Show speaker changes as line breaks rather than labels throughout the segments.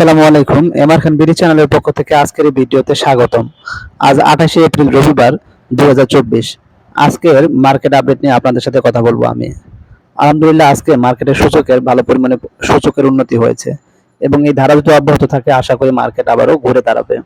আসসালামু আলাইকুম এমআর খান বিডি চ্যানেলের পক্ষ থেকে আজকের এই ভিডিওতে স্বাগতম। আজ আঠাশে এপ্রিল রবিবার, দুই আজকের মার্কেট আপডেট নিয়ে আপনাদের সাথে কথা বলব আমি। আলহামদুলিল্লাহ, আজকে মার্কেটের সূচকের ভালো পরিমাণে সূচকের উন্নতি হয়েছে এবং এই ধারা যদি অব্যাহত থাকে, আশা করি মার্কেট আবারও ঘুরে দাঁড়াবে।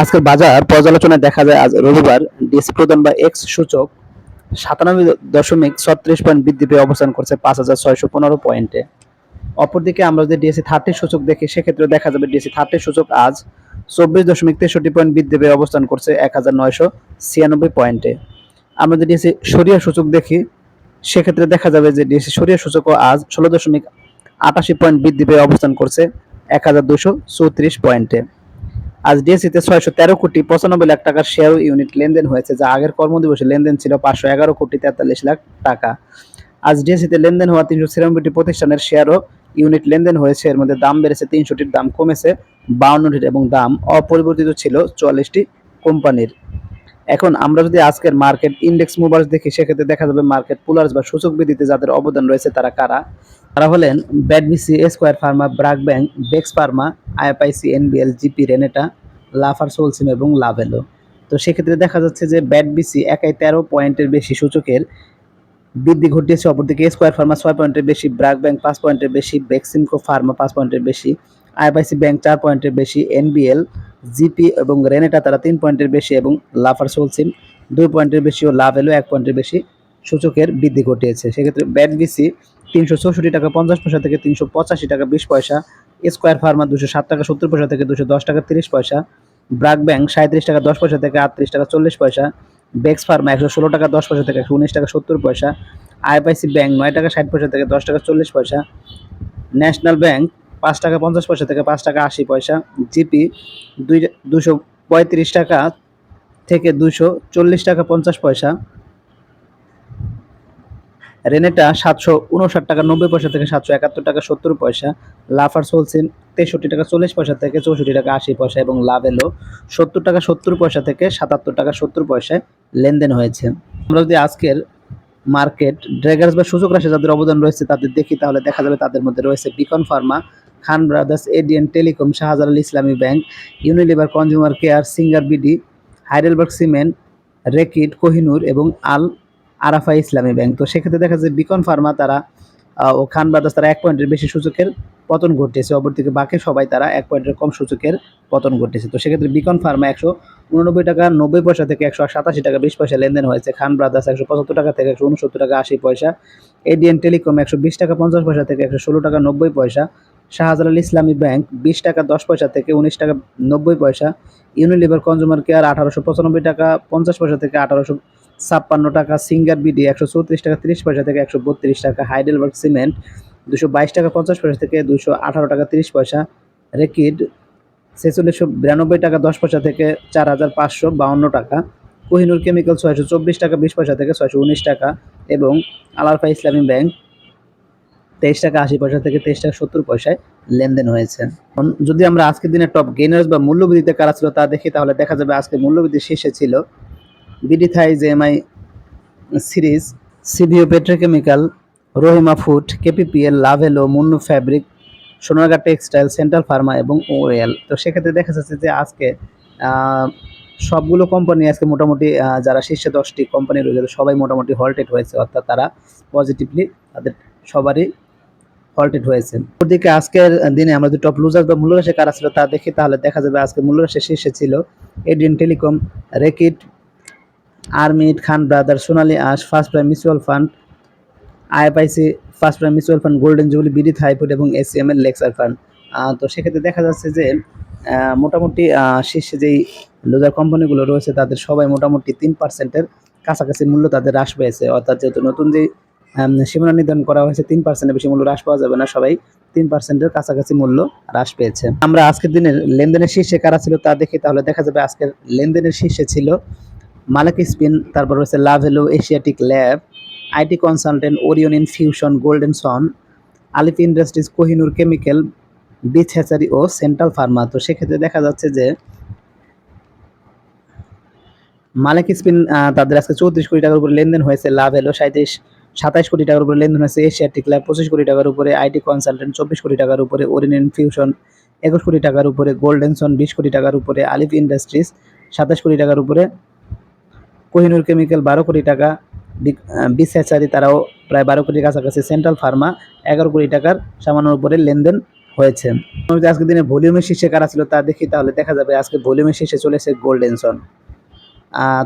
আজকের বাজার পর্যালোচনায় দেখা যায়, আজ রবিবার ডিএসসি প্রধান বা এক্স সূচক সাতানব্বই দশমিক ছত্রিশ পয়েন্ট বৃদ্ধি পেয়ে অবস্থান করছে পাঁচ হাজার ছয়শো পনেরো পয়েন্টে। অপরদিকে আমরা যদি ডিএসসি থার্টি সূচক দেখি, সেক্ষেত্রে দেখা যাবে ডিএসসি থার্টি সূচক আজ চব্বিশ দশমিক তেষট্টি পয়েন্ট বৃদ্ধি পেয়ে অবস্থান করছে এক হাজার নয়শো ছিয়ানব্বই পয়েন্টে। আমরা যদি ডিএসসি সরিয়া সূচক দেখি, সেক্ষেত্রে দেখা যাবে যে ডিএসসি সরিয়া সূচকও আজ ষোলো দশমিক আটাশি পয়েন্ট বৃদ্ধি পেয়ে অবস্থান করছে এক হাজার দুশো চৌত্রিশ পয়েন্টে। আজ ডিএসসিতে ছয়শো তেরো কোটি পঁচানব্বই লাখ টাকার শেয়ার ইউনিট লেনদেন হয়েছে, যা আগের কর্মদিবসে লেনদেন ছিল পাঁচশো এগারো কোটি তেতাল্লিশ লাখ টাকা। আজ ডিএসসিতে লেনদেন হওয়া তিনশো ছিয়ানব্বইটি প্রতিষ্ঠানের শেয়ারও ইউনিট লেনদেন হয়েছে, এর মধ্যে দাম বেড়েছে তিনশোটির দাম কমেছে, বাউন্নটির এবং দাম অপরিবর্তিত ছিল চুয়াল্লিশটি কোম্পানির। এখন আমরা যদি আজকের মার্কেট ইন্ডেক্স মুভার্স দেখি, সেক্ষেত্রে দেখা যাবে মার্কেট পুলার্স বা সূচক বৃদ্ধিতে যাদের অবদান রয়েছে তারা কারা? তারা হলেন ব্যাডবিসি, Square Pharma, BRAC Bank, Bex Pharma, IFIC, NBL, GP, Renata, Lafarge, সোলসিম এবং লাভেলো। তো সেক্ষেত্রে দেখা যাচ্ছে যে ব্যাডবিসি একাই তেরো পয়েন্টের বেশি সূচকের বৃদ্ধি ঘটিয়েছে। অপরদিকে স্কোয়ার ফার্মা ছয় পয়েন্টের বেশি ব্রাক ব্যাংক পাঁচ পয়েন্টের বেশি বেক্সিমকো ফার্মা পাঁচ পয়েন্টের বেশি আইএফআইসি ব্যাংক চার পয়েন্টের বেশি এনবিএল জিপি এবং রেনেটা তারা তিন পয়েন্টের বেশি এবং লাফার সোলসিম দুই পয়েন্টের বেশি ও লাভ এলো এক পয়েন্টের বেশি সূচকের বৃদ্ধি ঘটিয়েছে। সেক্ষেত্রে ব্যাট বিসি তিনশো চৌষট্টি টাকা পঞ্চাশ পয়সা থেকে তিনশো পঁচাশি টাকা বিশ পয়সা স্কোয়ার ফার্মা দুশো সাত টাকা সত্তর পয়সা থেকে দুশো দশ টাকা তিরিশ পয়সা ব্রাক ব্যাংক সাঁত্রিশ টাকা দশ পয়সা থেকে আটত্রিশ টাকা চল্লিশ পয়সা বেক্স ফার্মা একশো ষোলো টাকা দশ পয়সা থেকে একশো উনিশ টাকা সত্তর পয়সা। আইএফআইসি ব্যাঙ্ক নয় টাকা ষাট পয়সা থেকে, দশ টাকা চল্লিশ পয়সা। ন্যাশনাল ব্যাঙ্ক পাঁচ টাকা পঞ্চাশ পয়সা থেকে, পাঁচ টাকা আশি পয়সা। জিপি দুই, দুশো পঁয়ত্রিশ টাকা থেকে দুশো চল্লিশ টাকা পঞ্চাশ পয়সা। রেনেটা সাতশো উনষাট টাকা, নব্বই পয়সা থেকে সাতশো একাত্তর টাকা, সত্তর পয়সা। লাফার সোলসিন তেষট্টি টাকা, চল্লিশ পয়সা থেকে চৌষট্টি টাকা, আশি পয়সা এবং লাভ এলো সত্তর টাকা, সত্তর পয়সা থেকে সাতাত্তর টাকা, সত্তর পয়সায় লেনদেন হয়েছে। আমরা যদি আজকের মার্কেট ড্রেগার্স বা সুযোগ রাশি যাদের অবদান রয়েছে তাদের দেখি, তাহলে দেখা যাবে তাদের মধ্যে রয়েছে Beacon Pharma, Khan Brothers, ADN Telecom, Shahjalal Islami Bank, Unilever Consumer Care, Singer BD, Heidelberg Cement, Reckitt, Kohinoor এবং আল আরাফা ইসলামী ব্যাংক। তো সেক্ষেত্রে দেখা যায় বিকন ফার্মা তারা ও খান ব্রাদার্স তারা এক পয়েন্টের বেশি সূচকের পতন ঘটিয়েছে। অপরদিকে বাকি সবাই তারা এক পয়েন্টের কম সূচকের পতন ঘটিয়েছে। তো সেক্ষেত্রে বিকন ফার্মা একশো উননব্বই টাকা, নব্বই পয়সা থেকে একশো সাতাশি টাকা, বিশ পয়সা লেনদেন হয়েছে। খান ব্রাদার্স একশো পঁচাত্তর টাকা থেকে একশো উনসত্তর টাকা, আশি পয়সা। এডিএন টেলিকম একশো বিশ টাকা, পঞ্চাশ পয়সা থেকে একশো ষোলো টাকা, নব্বই পয়সা। শাহজালাল ইসলামী ব্যাংক বিশ টাকা, দশ পয়সা থেকে উনিশ টাকা, নব্বই পয়সা। ইউনিলিভার কনজিউমার কেয়ার আঠারোশো পঁচানব্বই টাকা, পঞ্চাশ পয়সা থেকে আঠারোশো ছাপ্পান্ন টাকা সিঙ্গার বিডি, একশো চৌত্রিশ টাকা তিরিশ পয়সা থেকে একশো বত্রিশ টাকা হাইডেলবার্গ সিমেন্ট, দুশো বাইশ টাকা পঞ্চাশ পয়সা থেকে দুশো আঠারো টাকা তিরিশ পয়সা রেকিড, ছেচল্লিশশো বিরানব্বই টাকা দশ পয়সা থেকে চার হাজার পাঁচশো বাউন্ন টাকা, কোহিনুর কেমিক্যাল ছয়শো চব্বিশ টাকা বিশ পয়সা থেকে ছয়শো উনিশ টাকা এবং আলারফা ইসলামী ব্যাংক তেইশ টাকা আশি পয়সা থেকে তেইশ টাকা সত্তর পয়সায় লেনদেন হয়েছে। যদি আমরা আজকের দিনে টপ গেনার্স বা মূল্যবৃদ্ধিতে কারা ছিল তা দেখি, তাহলে দেখা যাবে আজকে মূল্যবৃদ্ধি শীর্ষে ছিল BD thighs MI series CVO Petrochemical Rahima Food KPPL Lovello Monno Fabric Sonargaon Textile Central Pharma এবং ওয়েল তো সেক্ষেত্রে দেখা যাচ্ছে যে আজকে সবগুলো কোম্পানি আজকে মোটামুটি যারা শীর্ষে দশটি কোম্পানি রয়েছে সবাই মোটামুটি হল্টেড হয়েছে, অর্থাৎ তারা পজিটিভলি তাদের সবারই হল্টেড হয়েছে। ওদিকে আজকের দিনে আমরা যদি টপ লুজার বা মূল্যরাশি কারা ছিল তা দেখি, তাহলে দেখা যাবে আজকে মূল্যরাশি শীর্ষে ছিল ADN telecom Reckitt আর্মিড Khan, Brother Sonali Aansh, First Prime Mutual Fund, IFIC, First Prime Mutual Fund, Golden Jubilee, BD Thai Food এবং এসিএম এর লেক্সার ফান্ড। তো সেক্ষেত্রে দেখা যাচ্ছে যে মোটামুটি শীর্ষে যেই লোজার কোম্পানিগুলো রয়েছে, তাদের সবাই মোটামুটি তিন পার্সেন্টের কাছাকাছি মূল্য তাদের হ্রাস পেয়েছে। অর্থাৎ যেহেতু নতুন যে সীমানা নির্ধারণ করা হয়েছে, তিন পার্সেন্টের বেশি মূল্য হ্রাস পাওয়া যাবে না, সবাই তিন পার্সেন্টের কাছাকাছি মূল্য হ্রাস পেয়েছে। আমরা আজকের দিনের লেনদেনের শীর্ষে কারা ছিল তা দেখি, তাহলে দেখা যাবে আজকের লেনদেনের শীর্ষে ছিল মালাক স্পিন, তারপর রয়েছে Lovello Asiatic Lab, IT Consultant, Orion Infusion, Golden Son, Alif Industries, Kohinoor Chemical, Beach Hatchery O Central Pharma. তো সেক্ষেত্রে দেখা যাচ্ছে যে মালিক স্পিন তাদের আজকে চৌত্রিশ কোটি টাকার উপরে লেনদেন হয়েছে, লাভ এলো সাঁত্রিশ সাতাইশ কোটি টাকার উপরে লেনদেন হয়েছে এশিয়া টিকলা পঁচিশ কোটি টাকার উপরে, আইটি কনসালটেন্ট চব্বিশ কোটি টাকার উপরে ওরিয়েন্ট ফিউশন একুশ কোটি টাকার উপরে গোল্ডেনসন বিশ কোটি টাকার উপরে, আলিফ ইন্ডাস্ট্রিজ সাতাশ কোটি টাকার উপরে কোহিনুর কেমিক্যাল বারো কোটি টাকা বিস তারাও প্রায় বারো কোটির কাছাকাছি। সেন্ট্রাল ফার্মা এগারো কোটি টাকার সামান্য উপরে লেনদেন হয়েছে। আজকের দিনে ভলিউমের শীর্ষে কারা ছিল তা দেখি, তাহলে দেখা যাবে আজকে ভলিউমের শীর্ষে চলেছে গোল্ডেনসন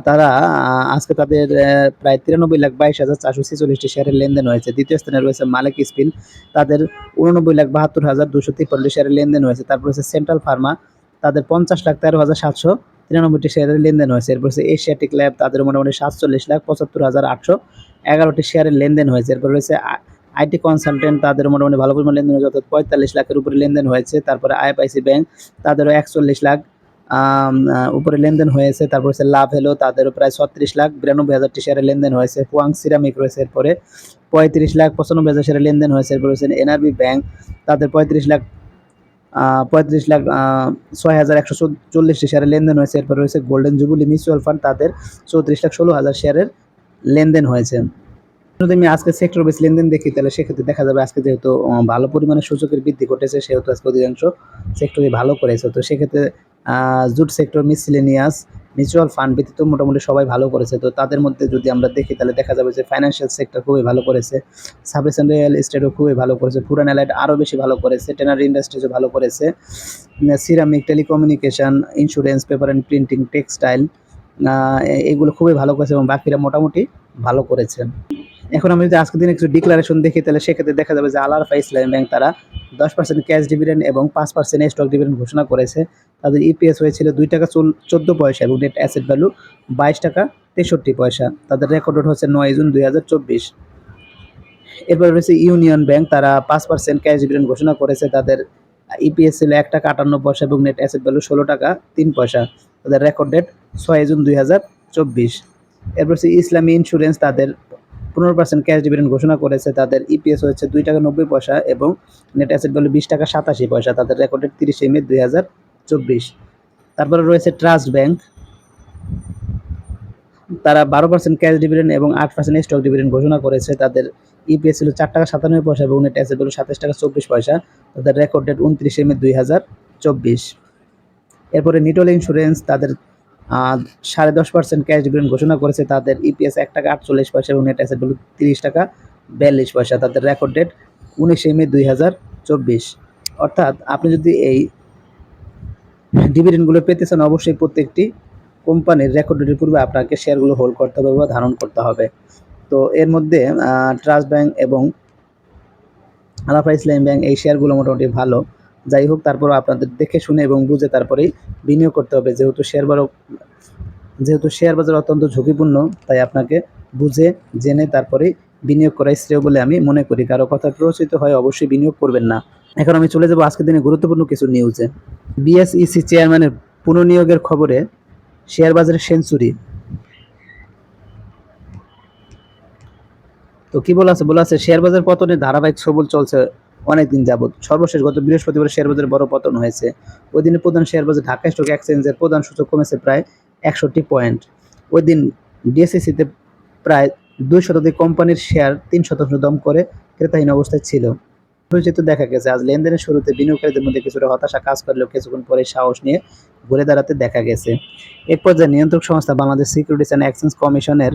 তারা আজকে তাদের প্রায় তিরানব্বই লাখ বাইশ হাজার চারশো ছেচল্লিশটি শেয়ারের লেনদেন হয়েছে। দ্বিতীয় স্থানে রয়েছে মালিক স্পিন। তাদের উননব্বই লাখ বাহাত্তর হাজার দুশো তিপ্পান্নটি শেয়ারের লেনদেন হয়েছে। তারপর হচ্ছে সেন্ট্রাল ফার্মা। তাদের পঞ্চাশ লাখ তেরো হাজার সাতশো তিরানব্বইটি শেয়ারের লেনদেন হয়েছে। এরপর হচ্ছে এশিয়াটিক ল্যাব তাদের মোটামুটি সাতচল্লিশ লাখ পঁচাত্তর হাজার আটশো এগারোটি শেয়ারের লেনদেন হয়েছে। এরপর রয়েছে আইটি কনসালটেন্ট, তাদের মোটামুটি ভালো পরিমাণ লেনদেন হয়েছে, অর্থাৎ পঁয়তাল্লিশ লাখের উপরে লেনদেন হয়েছে। তারপরে আইএফআইসি ব্যাংক, তাদেরও একচল্লিশ লাখ উপরে লেনদেন হয়েছে। তারপর হচ্ছে লাভ হলো তাদেরও প্রায় ছত্রিশ লাখ বিরানব্বই হাজারটি শেয়ারের লেনদেন হয়েছে। ফুয়াং সিরামিক রয়েছে এরপরে পঁয়ত্রিশ লাখ পঁচানব্বই হাজার শেয়ারের লেনদেন হয়েছে। এরপর হচ্ছে এনআরবি ব্যাংক, তাদের পঁয়ত্রিশ লাখ পঁয়ত্রিশ লাখ ছয় হাজার একশো চল্লিশটি শেয়ারের লেনদেন হয়েছে। এরপর রয়েছে গোল্ডেন জুবুলি মিউচুয়াল ফান্ড তাদের চৌত্রিশ লাখ ষোলো হাজার শেয়ারের লেনদেন হয়েছে। যদি আমি আজকে সেক্টর বেস লেনদেন দেখি, তাহলে সেক্ষেত্রে দেখা যাবে আজকে যেহেতু ভালো পরিমাণে সূচকের বৃদ্ধি ঘটেছে, সেহেতু আজকে অধিকাংশ সেক্টরই ভালো করেছে। তো সেক্ষেত্রে jute sector, miscellaneous, mutual fund ব্যতীত মোটামুটি সবাই ভালো করেছে। তো তাদের মধ্যে যদি আমরা দেখি, তাহলে দেখা যাবে যে ফাইন্যান্সিয়াল সেক্টর খুবই ভালো করেছে। সাবরেশন রিয়েল এস্টেটও খুবই ভালো করেছে। ফুরান অ্যালাইড আরও বেশি ভালো করেছে। টেনারি ইন্ডাস্ট্রিজও ভালো করেছে। Ceramic telecommunication insurance paper and printing textile এগুলো খুবই ভালো করেছে এবং বাকিরা মোটামুটি ভালো করেছে। এখন আমি যদি আজকের দিনে কিছু ডিক্লারেশন দেখি, তাহলে সেক্ষেত্রে দেখা যাবে যে আলারফা ইসলামী ব্যাংক তারা দশ পার্সেন্ট ক্যাশ ডিভিডেন্ড এবং পাঁচ পার্সেন্ট স্টক ডিভিডেন্ড ঘোষণা করেছে। তাদের ইপিএস হয়েছিল দুই টাকা চোদ্দ পয়সা এবং নেট অ্যাসেট ভ্যালু বাইশ টাকা তেষট্টি পয়সা। তাদের রেকর্ড হচ্ছে নয় জুন দুই হাজার চব্বিশ। এরপর রয়েছে ইউনিয়ন ব্যাংক তারা পাঁচ পার্সেন্ট ক্যাশ ডিভিডেন্ড ঘোষণা করেছে। তাদের ইপিএস ছিল এক টাকা আটান্ন পয়সা এবং নেট অ্যাসেট ভ্যালু ষোলো টাকা তিন পয়সা। তাদের রেকর্ড ডেট ছয় জুন দুই হাজার চব্বিশ। এরপর হচ্ছে ইসলামী ইন্স্যুরেন্স তাদের পনেরো পার্সেন্ট ক্যাশ ডিভিডেন্ড ঘোষণা করেছে, তাদের ইপিএস হচ্ছে দুই টাকা নব্বই পয়সা এবং নেট অ্যাসেট ভ্যালু বিশ টাকা সাতাশি পয়সা, তাদের রেকর্ড ডেট তিরিশে মে দুই হাজার চব্বিশ। তারপরে রয়েছে ট্রাস্ট ব্যাংক তারা বারো পার্সেন্ট ক্যাশ ডিভিডেন্ড এবং আট পার্সেন্ট স্টক ডিভিডেন্ড ঘোষণা করেছে, তাদের ইপিএস ছিল চার টাকা সাতানব্বই পয়সা এবং নেট অ্যাসেট ভ্যালু সাতাশ টাকা চব্বিশ পয়সা, তাদের রেকর্ড ডেট উনত্রিশে মে দুই হাজার চব্বিশ। এরপরে নিটল ইন্স্যুরেন্স তাদের সাড়ে দশ পার্সেন্ট ক্যাশ ডিভিডেন্ড ঘোষণা করেছে তাদের ইপিএস এক টাকা আটচল্লিশ পয়সা এবং নেট অ্যাসেট ভ্যালু তিরিশ টাকা বিয়াল্লিশ পয়সা, তাদের রেকর্ড ডেট উনিশে মে দুই হাজার চব্বিশ। অর্থাৎ আপনি যদি এই ডিভিডেন্ডগুলো পেতে চান, অবশ্যই প্রত্যেকটি কোম্পানির রেকর্ড ডেটের পূর্বে আপনাকে শেয়ারগুলো হোল্ড করতে হবে বা ধারণ করতে হবে। তো এর মধ্যে ট্রাস্ট ব্যাংক এবং আলাফা ইসলাম ব্যাংক এই শেয়ারগুলো মোটামুটি ভালো। যাই হোক তারপর আপনাদের দেখে শুনে এবং বুঝে তারপরেই বিনিয়োগ করতে হবে। যেহেতু শেয়ার বাজার যেহেতু শেয়ার বাজার অত্যন্ত ঝুঁকিপূর্ণ, তাই আপনাকে বুঝে, জেনে তারপরেই বিনিয়োগ করাই শ্রেয় বলে আমি মনে করি। কারও কথা প্ররোচিত হয় অবশ্যই বিনিয়োগ করবেন না। এখন আমি চলে যাব আজকের দিনে গুরুত্বপূর্ণ কিছু নিউজে বিএসইসি চেয়ারম্যানের পুনর্নিয়োগের খবরে শেয়ার বাজারে সেঞ্চুরি। তো কি বলা আছে বলা আছে শেয়ার বাজার পতনে ধারাবাহিক সবল চলছে অনেকদিন যাবত সর্বশেষ গত বৃহস্পতিবার শেয়ার বাজারে বড় পতন হয়েছে। ওই দিনে প্রধান শেয়ার বাজার ঢাকা স্টক এক্সচেঞ্জের প্রধান সূচক কমেছে প্রায় একষট্টি পয়েন্ট। ওই দিন ডিএসসিসিতে প্রায় দুই শতাধিক কোম্পানির শেয়ার তিন শতাংশ দম করে ক্রেতাহীন অবস্থায় ছিল। পরিচিত দেখা গেছে, আজ লেনদেনের শুরুতে বিনিয়োগকারীদের মধ্যে কিছুটা হতাশা কাজ করলেও কিছুক্ষণ পরে সাহস নিয়ে ঘুরে দাঁড়াতে দেখা গেছে। এক পর্যায়ে নিয়ন্ত্রক সংস্থা বাংলাদেশ সিকিউরিটিজ অ্যান্ড এক্সচেঞ্জ কমিশনের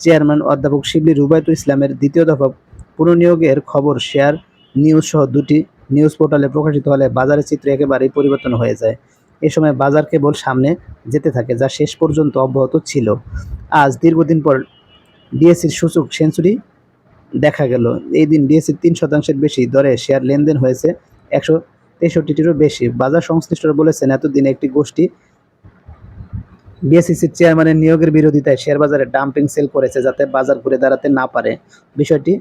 চেয়ারম্যান অধ্যাপক শিবলি রুবায়তুল ইসলামের দ্বিতীয় দফা পুনর্নিয়োগের খবর শেয়ার নিউজ সহ দুটি নিউজ পোর্টালে প্রকাশিত হলে বাজারের চিত্র একেবারেই পরিবর্তন হয়ে যায়। এ সময় বাজার কেবল সামনে যেতে থাকে, যা শেষ পর্যন্ত অব্যাহত ছিল। আজ দীর্ঘদিন পর ডিএসসির সূচক সেঞ্চুরি দেখা গেল। এই দিন ডিএসসির তিন শতাংশের বেশি দরে শেয়ার লেনদেন হয়েছে, একশো তেষট্টিটিরও বেশি। বাজার সংশ্লিষ্টরা বলেছেন, এতদিন একটি গোষ্ঠী বিএসসিসির চেয়ারম্যানের নিয়োগের বিরোধিতায় শেয়ার বাজারে ডাম্পিং সেল করেছে যাতে বাজার ঘুরে দাঁড়াতে না পারে। বিষয়টি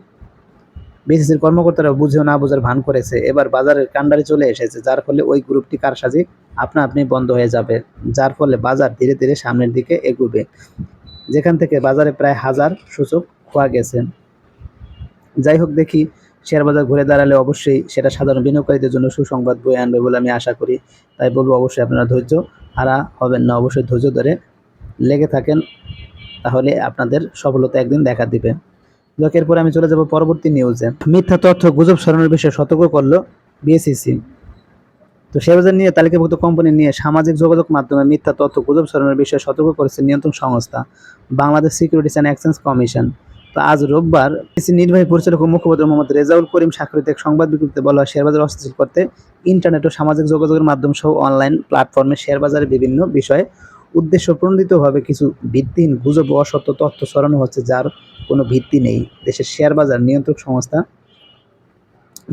বিসিসির কর্মকর্তারা বুঝেও না বোঝার ভান করেছে। এবার বাজারের কাণ্ডারি চলে এসেছে, যার ফলে ওই গ্রুপটি কারসাজি আপনা আপনি বন্ধ হয়ে যাবে, যার ফলে বাজার ধীরে ধীরে সামনের দিকে এগুবে। যেখান থেকে বাজারে প্রায় হাজার সূচক খোয়া গেছে। যাই হোক দেখি, শেয়ার বাজার ঘুরে দাঁড়ালে অবশ্যই সেটা সাধারণ বিনিয়োগকারীদের জন্য সুসংবাদ বয়ে আনবে বলে আমি আশা করি। তাই বলব, অবশ্যই আপনারা ধৈর্য হারা হবেন না, অবশ্যই ধৈর্য ধরে লেগে থাকেন, তাহলে আপনাদের সফলতা একদিন দেখা দিবে। যাক এরপরে আমি চলে যাব পরবর্তী নিউজে মিথ্যা তথ্য গুজব ছড়ানোর বিষয়ে সতর্ক করল বিএসইসি তো শেয়ারবাজার নিয়ে তালিকাভুক্ত কোম্পানি নিয়ে সামাজিক যোগাযোগ মাধ্যমে মিথ্যা তথ্য গুজব ছড়ানোর বিষয়ে সতর্ক করেছে নিয়ন্ত্রণ সংস্থা, Bangladesh Securities and Exchange Commission তো আজ রোববার বিসি নির্বাহী পরিচালক মুখপাত্র মোহাম্মদ রেজাউল করিম স্বাক্ষরিত এক সংবাদ বিজ্ঞপ্তিতে বলা হয়, শেয়ারবাজার অস্থিতিশীল করতে ইন্টারনেট ও সামাজিক যোগাযোগের মাধ্যম সহ অনলাইন প্ল্যাটফর্মে শেয়ারবাজারের বিভিন্ন বিষয়ে উদ্দেশ্য প্রণোদিতভাবে কিছু ভিত্তিহীন গুজব অসত্য তথ্য ছড়ানো হচ্ছে, যার কোনো ভিত্তি নেই। দেশের শেয়ার বাজার নিয়ন্ত্রক সংস্থা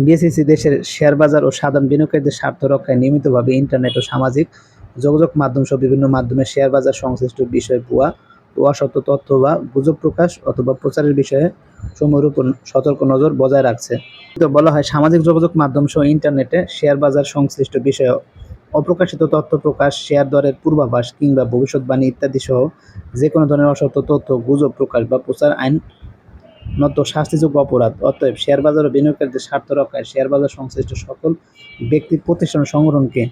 বিএসইসি দেশের শেয়ার বাজার ও সাধারণ বিনিয়োগকারীদের স্বার্থ রক্ষায় নিয়মিতভাবে ইন্টারনেট ও সামাজিক যোগাযোগ মাধ্যম সহ বিভিন্ন মাধ্যমে শেয়ার বাজার সংশ্লিষ্ট বিষয় ও অসত্য তথ্য বা গুজব প্রকাশ অথবা প্রচারের বিষয়ে সমূহের উপর সতর্ক নজর বজায় রাখছে। বলা হয়, সামাজিক যোগাযোগ মাধ্যম সহ ইন্টারনেটে শেয়ার বাজার সংশ্লিষ্ট বিষয়ে অপ্রকাশিত তথ্য প্রকাশ, শেয়ার দরের পূর্বাভাস কিংবা ভবিষ্যৎবাণী ইত্যাদি সহ যে কোনো ধরনের অসত্য তথ্য, গুজব প্রকাশ বা প্রচার আইন নত শাস্তিযোগ্য অপরাধ। অতএব শেয়ার বাজার ও বিনিয়োগকারীদের স্বার্থ রক্ষায় শেয়ার বাজার সংশ্লিষ্ট সকল ব্যক্তি প্রতিষ্ঠান সংগঠনকে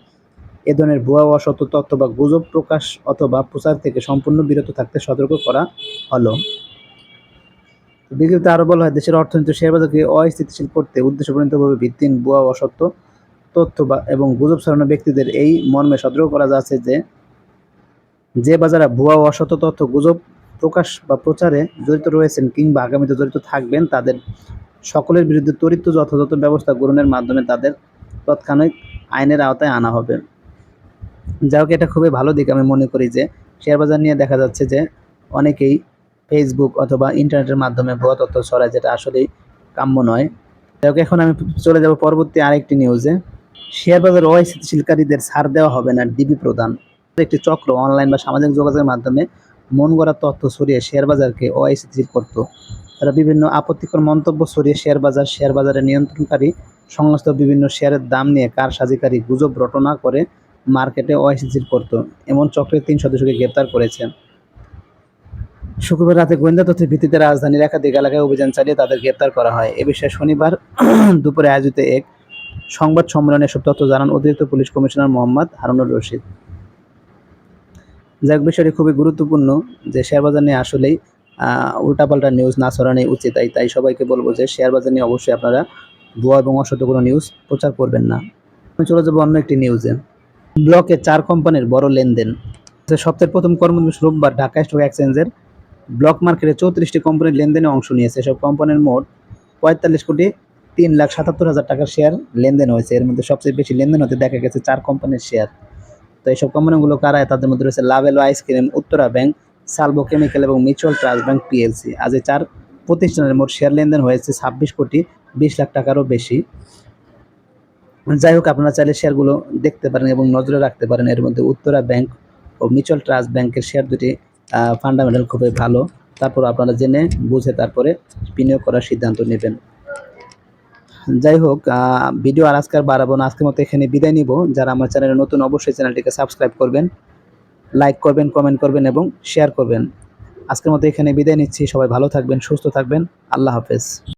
এ ধরনের ভুয়া ও অসত্য তথ্য বা গুজব প্রকাশ অথবা প্রচার থেকে সম্পূর্ণ বিরত থাকতে সতর্ক করা হলো। বিজ্ঞপ্তিতে আরও বলা হয়, দেশের অর্থনীতি শেয়ার বাজারকে অস্থিতিশীল করতে উদ্দেশ্যপ্রণীতভাবে ভিত্তিহীন ভুয়া অসত্য তথ্য এবং গুজব ছড়ানো ব্যক্তিদের এই মর্মে সতর্ক করা যাচ্ছে যে যে বাজারে ভুয়া ও অসত্য তথ্য, গুজব প্রকাশ বা প্রচারে জড়িত রয়েছেন কিংবা আগামীতে জড়িত থাকবেন, তাদের সকলের বিরুদ্ধে ত্বরিত যথাযথ ব্যবস্থা গ্রহণের মাধ্যমে তাদের তৎক্ষণিক আইনের আওতায় আনা হবে। যাই এটা খুবই ভালো দিক। আমি মনে করি যে, শেয়ার বাজার নিয়ে দেখা যাচ্ছে যে, অনেকেই ফেসবুক অথবা ইন্টারনেটের মাধ্যমে ভুয়া তথ্য ছড়ায়, যেটা আসলেই কাম্য নয়। যাই এখন আমি চলে যাব পরবর্তী আরেকটি নিউজে শেয়ার বাজার অস্থিতিশীলকারীদের ছাড় দেওয়া হবে না ডিবি প্রদান একটি চক্র অনলাইন বা সামাজিক যোগাযোগের মাধ্যমে মন গড়া তথ্য ছড়িয়ে শেয়ার বাজারকে অস্থিতিশীল করত। তারা বিভিন্ন আপত্তিকর মন্তব্য ছড়িয়ে শেয়ার বাজার, শেয়ার বাজারের নিয়ন্ত্রণকারী সংস্থা বিভিন্ন শেয়ারের দাম নিয়ে কারসাজিকারী গুজব রটনা করে মার্কেটে অস্থিতিশীল করত। এমন চক্রের তিন সদস্যকে গ্রেপ্তার করেছে। শুক্রবার রাতে গোয়েন্দা তথ্যের ভিত্তিতে রাজধানীর একাধিক এলাকায় অভিযান চালিয়ে তাদের গ্রেপ্তার করা হয়। এ বিষয়ে শনিবার দুপুরে আয়োজিত এক সংবাদ সম্মেলনে এসব তথ্য জানান অতিরিক্ত পুলিশ কমিশনার মোহাম্মদ হারুনুর রশিদ। যাক, বিষয়টি খুবই গুরুত্বপূর্ণ যে শেয়ার বাজার নিয়ে আসলেই উল্টাপাল্টা নিউজ না ছড়ানোই উচিত। তাই তাই সবাইকে বলব যে শেয়ার বাজার নিয়ে অবশ্যই আপনারা ভুয়া এবং অসত্য কোনো নিউজ প্রচার করবেন না। আমি চলে যাব অন্য একটি নিউজে ব্লকে চার কোম্পানির বড় লেনদেন। সপ্তাহের প্রথম কর্মদিবস রোববার ঢাকা স্টক এক্সচেঞ্জের ব্লক মার্কেটে চৌত্রিশটি কোম্পানির লেনদেনে অংশ নিয়েছে। এসব কোম্পানির মোট পঁয়তাল্লিশ কোটি তিন লাখ সাতাত্তর হাজার টাকার শেয়ার লেনদেন হয়েছে। এর মধ্যে সবচেয়ে বেশি লেনদেন হতে দেখা গেছে চার কোম্পানির শেয়ার তো এইসব কোম্পানিগুলো কারা? তাদের মধ্যে রয়েছে Lovello ice cream Uttara Bank Salvo Chemical এবং মিউচুয়াল ট্রাস্ট ব্যাংক পিএলসি আজ এই চার প্রতিষ্ঠানের মোট শেয়ার লেনদেন হয়েছে ছাব্বিশ কোটি বিশ লাখ টাকারও বেশি। যাই হোক, আপনারা চাইলে শেয়ারগুলো দেখতে পারেন এবং নজরে রাখতে পারেন। এর মধ্যে উত্তরা ব্যাংক ও মিউচুয়াল ট্রাস্ট ব্যাংকের শেয়ার দুটি ফান্ডামেন্টাল খুবই ভালো। তারপর আপনারা জেনে বুঝে তারপরে বিনিয়োগ করার সিদ্ধান্ত নেবেন। যাই হোক ভিডিও আর আজকে বাড়াবো না। আজকের মতো এখানে বিদায় নিব। যারা আমার চ্যানেলে নতুন, অবশ্যই চ্যানেলটিকে সাবস্ক্রাইব করবেন, লাইক করবেন, কমেন্ট করবেন এবং শেয়ার করবেন। আজকের মতো এখানে বিদায় নিচ্ছি। সবাই ভালো থাকবেন, সুস্থ থাকবেন। আল্লাহ হাফেজ।